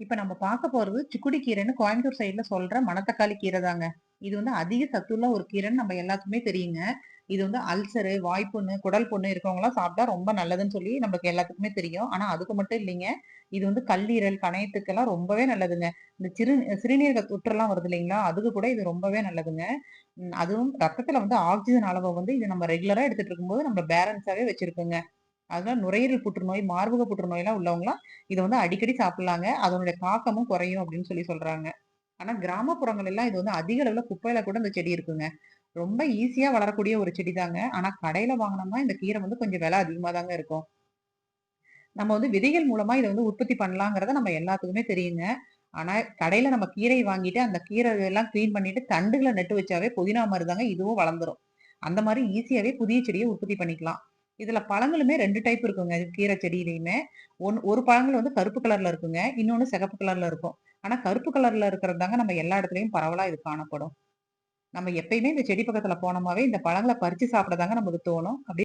இப்ப நம்ம பார்க்க போறது சுக்குடி கீரைன்னு கோயம்புத்தூர் சைட்ல சொல்ற மணத்தக்காளி கீரை தாங்க. இது வந்து அதிக சத்துள்ள ஒரு கீரைன்னு நம்ம எல்லாத்துக்குமே தெரியுங்க. இது வந்து அல்சரு, வாய்ப்புண்ணு, குடல் புண்ணு இருக்கவங்கலாம் சாப்பிட்டா ரொம்ப நல்லதுன்னு சொல்லி நமக்கு எல்லாத்துக்குமே தெரியும். ஆனா அதுக்கு மட்டும் இல்லைங்க. இது வந்து கல்லீரல், கணையத்துக்கெல்லாம் ரொம்பவே நல்லதுங்க. இந்த சிறு சிறுநீரக தொற்றுலாம் வருது இல்லைங்களா? அதுக்கு கூட இது ரொம்பவே நல்லதுங்க. அதுவும் ரத்தத்துல வந்து ஆக்சிஜன் அளவை வந்து இது நம்ம ரெகுலரா எடுத்துட்டு இருக்கும்போது நம்ம பேலன்ஸாவே வச்சிருக்குங்க. அதனால நுரையீரல் புற்றுநோய், மார்பக புற்றுநோயெல்லாம் உள்ளவங்களாம் இதை வந்து அடிக்கடி சாப்பிடலாங்க. அதனுடைய தாக்கமும் குறையும் அப்படின்னு சொல்லி சொல்றாங்க. ஆனா கிராமப்புறங்கள் எல்லாம் இது வந்து அதிக அளவுல குப்பையில கூட இந்த செடி இருக்குங்க. ரொம்ப ஈஸியா வளரக்கூடிய ஒரு செடி தாங்க. ஆனா கடையில வாங்கினோம்னா இந்த கீரை வந்து கொஞ்சம் விலை அதிகமா தாங்க இருக்கும். நம்ம வந்து விதைகள் மூலமா இதை வந்து உற்பத்தி பண்ணலாங்கிறத நம்ம எல்லாத்துக்குமே தெரியுங்க. ஆனா கடையில நம்ம கீரை வாங்கிட்டு அந்த கீரை எல்லாம் கிளீன் பண்ணிட்டு தண்டுகளை நட்டு வச்சாவே புதினா மருந்தாங்க தாங்க இதுவும் வளர்ந்துரும். அந்த மாதிரி ஈஸியாவே புதிய செடியை உற்பத்தி பண்ணிக்கலாம். இதுல பழங்களுமே ரெண்டு டைப் இருக்குங்க. கீரை செடியிலையுமே ஒன் ஒரு பழங்கள் வந்து கருப்பு கலர்ல இருக்குங்க. இன்னொன்னு சிகப்பு கலர்ல இருக்கும். ஆனா கருப்பு கலர்ல இருக்கிறதாங்க நம்ம எல்லா இடத்துலயும் பரவலா இது காணப்படும். நம்ம எப்பயுமே இந்த செடி பக்கத்துல போனோமாவே இந்த பழங்களை பறிச்சு சாப்பிட தாங்க நமக்கு தோணும். அப்படி